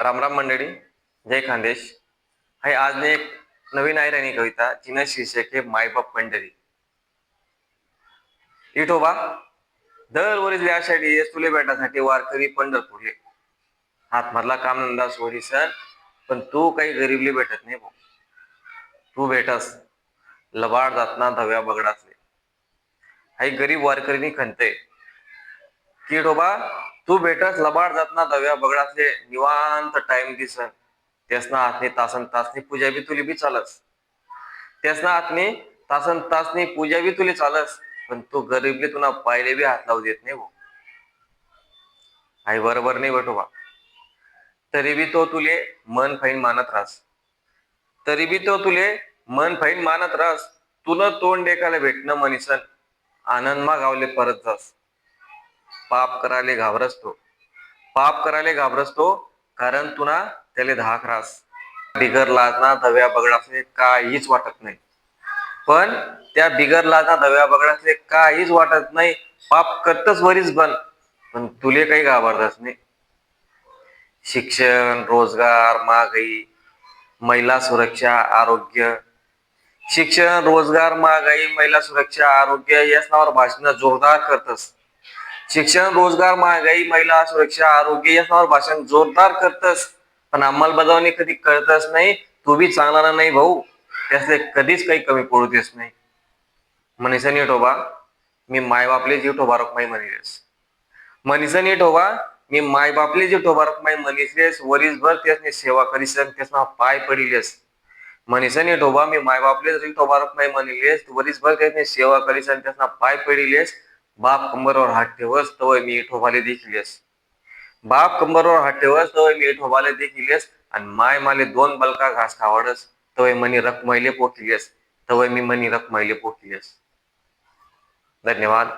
रामराम मंडळी जय खानदेश. हाय आज मी एक नवीन आयराणी कविता जिनं शीर्षक आहे मायबाप पंढरी इठोबा दरवरील आषाढी तुले भेटासाठी वारकरी पंढरपूरले. हातमधला कामनंदा सोडी सर. पण तू काही गरीबली भेटत नाही भाऊ. तू भेटस. लबाड जातना धव्या बगडाचले हाई गरीब वारकरीनी खंते की ठोबा तू भेटस लबाड जातना दव्या बगडातले निवांत टाइम दिसन त्यासना हातनी तासन तासनी पूजा बी तुली बी चालस. त्यासना हातनी तासन तासनी पूजा बी तुली चालस. पण तू गरीबली तुला पायले बी हात लावू देत नाही भाऊ. आई बरोबर नाही बटोबा तरी बी तो तुले मन फाईन मानत राहस. तरी बी तो तुले मन फाईन मानत राहस. तुला तोंड देखायला भेटणं मनीसन. आनंद मा गावले परत जास. पाप करायला घाबरसतो. पाप करायला घाबरसतो कारण तुना त्याले धाक रास. बिगर लाजना दव्या बगडासले काहीच वाटत नाही. पण त्या बिगर लाजना दव्या बगडासले काहीच वाटत नाही. पाप करतच वरीच बन. पण तुले काही घाबरतच नाही. शिक्षण रोजगार महागाई महिला सुरक्षा आरोग्य. शिक्षण रोजगार महागाई महिला सुरक्षा आरोग्य याच नावावर भाषण जोरदार करतस. शिक्षण रोजगार महागाई महिला सुरक्षा आरोग्य याच्यावर भाषण जोरदार करतस. पण अंमलबजावणी कधी करतच नाही तू बी चांगला नाही भाऊ. त्यासले कधीच काही कमी पडू देस नाही. मनीषानी ठोबा मी मायबापले जीव ठोबारक माई म्हणेस मनीषानी ठोबा मी मायबापले जीव ठोबारक रकमाई म्हणिसलेस वरीसभर त्यासनी सेवा करीसन त्यासना पाय पडिलेस. मनीषानी ठोबा मी मायबापले जीव ठोबारक रकमाई म्हणिलेस. वरीसभर त्यासनी सेवा करीसन त्यासना पाय पडिलेस. बाप कंबरवर हात ठेवस तवय मी ठोबाले देखीलेस बाप कंबरवर हात ठेवस तवय मी ठोबाले देखीलेस आणि माय माले दोन बलका घास खावडस तवय मनी रकमाईले येस तवय मी मनी रकमाईले येस धन्यवाद।